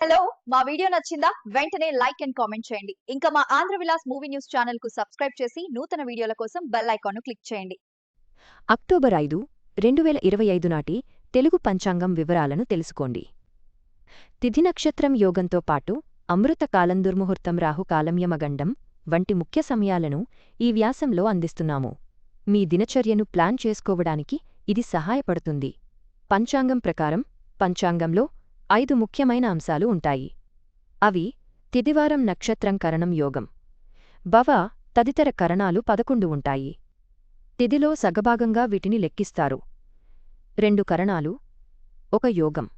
Hello మా video నచ్చిందా? వెంటనే లైక్ అండ్ కామెంట్ చేయండి. ఇంకా మా ఆంధ్ర విలాస్ మూవీ న్యూస్ ఛానల్కు సబ్స్క్రైబ్ చేసి నూతన వీడియోల కోసం బెల్ ఐకాన్ క్లిక్ చేయండి. అక్టోబర్ ఐదు రెండు వేల ఇరవై ఐదు నాటి తెలుగు పంచాంగం వివరాలను తెలుసుకోండి. తిథి నక్షత్రం యోగంతో పాటు అమృత కాలం దుర్ముహూర్తం రాహుకాలం యమగండం వంటి ముఖ్య సమయాలను ఈ వ్యాసంలో అందిస్తున్నాము. మీ దినచర్యను ప్లాన్ చేసుకోవడానికి ఇది సహాయపడుతుంది. పంచాంగం ప్రకారం పంచాంగంలో ఐదు ముఖ్యమైన అంశాలు ఉంటాయి. అవి తిదివారం నక్షత్రం కరణం యోగం. భవ తదితర కరణాలు పదకొండు ఉంటాయి. తిదిలో సగభాగంగా వీటిని లెక్కిస్తారు. రెండు కరణాలు ఒక యోగం.